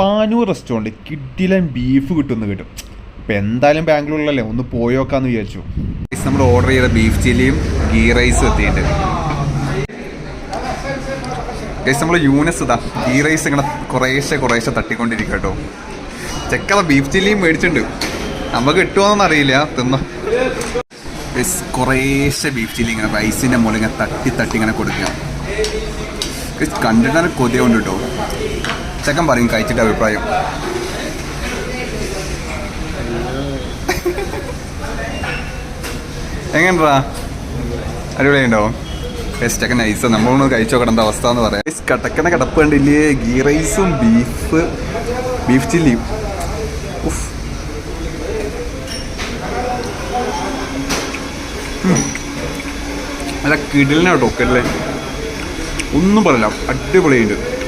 Panoor restaurant കിഡിലൻ beef കിട്ടുമെന്ന് കിട്ടും. ഇപ്പം എന്തായാലും ബാംഗ്ലൂരിലല്ലേ? ഒന്ന് പോയോക്കാന്ന് വിചാരിച്ചു. നമ്മൾ ഓർഡർ ചെയ്ത ബീഫ് ചില്ലിയും ഗീ റൈസും എത്തിയിട്ടുണ്ട്. ഗൈസ് നമ്മൾ യൂനസ് ഇതാ ഗീ റൈസ് ഇങ്ങനെ കുറേശ്ശെ കുറേശ്ശെ തട്ടിക്കൊണ്ടിരിക്കുക കേട്ടോ. ചെക്കത ബീഫ് ചില്ലിയും മേടിച്ചിട്ടുണ്ട്. നമുക്ക് കിട്ടുമോന്നൊന്നും അറിയില്ല തിന്ന. കുറേശ്ശെ ബീഫ് ചില്ലി ഇങ്ങനെ റൈസിന്റെ മുകളിൽ ഇങ്ങനെ തട്ടി തട്ടി ഇങ്ങനെ കൊടുക്കുക. കണ്ടിട്ടാണ് കൊതിയുണ്ട് കേട്ടോ. ചെക്കൻ പറയും കഴിച്ചിട്ട് അഭിപ്രായം. എങ്ങനെടാ അടിപൊളിയുണ്ടോ ടേസ്റ്റ് ഒക്കെ നൈസ് നമ്മളൊന്ന് കഴിച്ചു നോക്കണ്ട അവസ്ഥ എന്ന് പറയാം. കടക്കണ കിടപ്പ് കണ്ടില്ലേ? ഗീ റൈസും ബീഫ് ബീഫ് ചില്ലിയും ഉഫ്. ഉം. നല്ല കിടലിനാ കേട്ടോ കിടലേ ഒന്നും പറയില്ല. അടിപൊളിയുണ്ട്